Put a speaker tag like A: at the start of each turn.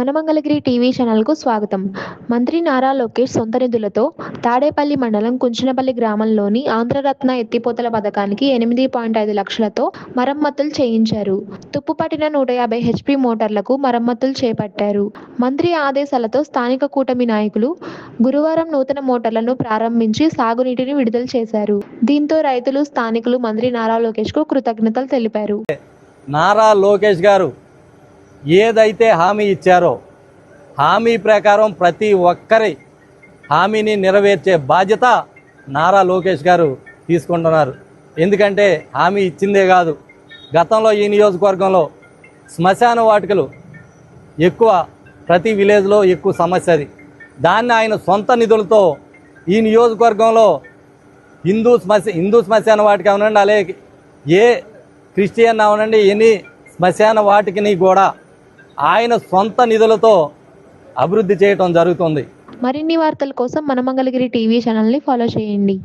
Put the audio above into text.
A: మనమంగళగిరి TV ఛానల్కు స్వాగతం. మంత్రి నారా లోకేష్ సొంత నిధులతో తాడేపల్లి మండలం కుంచనపల్లి గ్రామంలోని ఆంధ్రరత్న ఎత్తిపోతల పథకానికి ఎనిమిది పాయింట్ ఐదు లక్షలతో మరమ్మతులు చేయించారు. తుప్పుపట్టిన నూట యాభై హెచ్పి మోటార్లకు మరమ్మతులు చేపట్టారు. మంత్రి ఆదేశాలతో స్థానిక కూటమి నాయకులు గురువారం నూతన మోటార్లను ప్రారంభించి సాగునీటిని విడుదల చేశారు. దీంతో రైతులు స్థానికులు మంత్రి నారా లోకేష్కు కృతజ్ఞతలు తెలిపారు.
B: నారా లోకేష్ గారు ఏదైతే హామీ ఇచ్చారో హామీ ప్రకారం ప్రతి ఒక్కరి హామీని నెరవేర్చే బాధ్యత నారా లోకేష్ గారు తీసుకుంటున్నారు. ఎందుకంటే హామీ ఇచ్చిందే కాదు. గతంలో ఈ నియోజకవర్గంలో శ్మశాన వాటికలు ఎక్కువ ప్రతి విలేజ్లో ఎక్కువ సమస్య అది. దాన్ని ఆయన సొంత నిధులతో ఈ నియోజకవర్గంలో హిందూ శ్మశ హిందూ శ్మశాన వాటికి అవునండి అలాగే ఏ క్రిస్టియన్ అవునండి ఎన్ని శ్మశాన వాటికిని కూడా ఆయన సొంత నిధులతో అభివృద్ధి చేయటం జరుగుతుంది.
A: మరిన్ని వార్తల కోసం మనమంగళగిరి టీవీ ఛానల్ని ఫాలో చేయండి.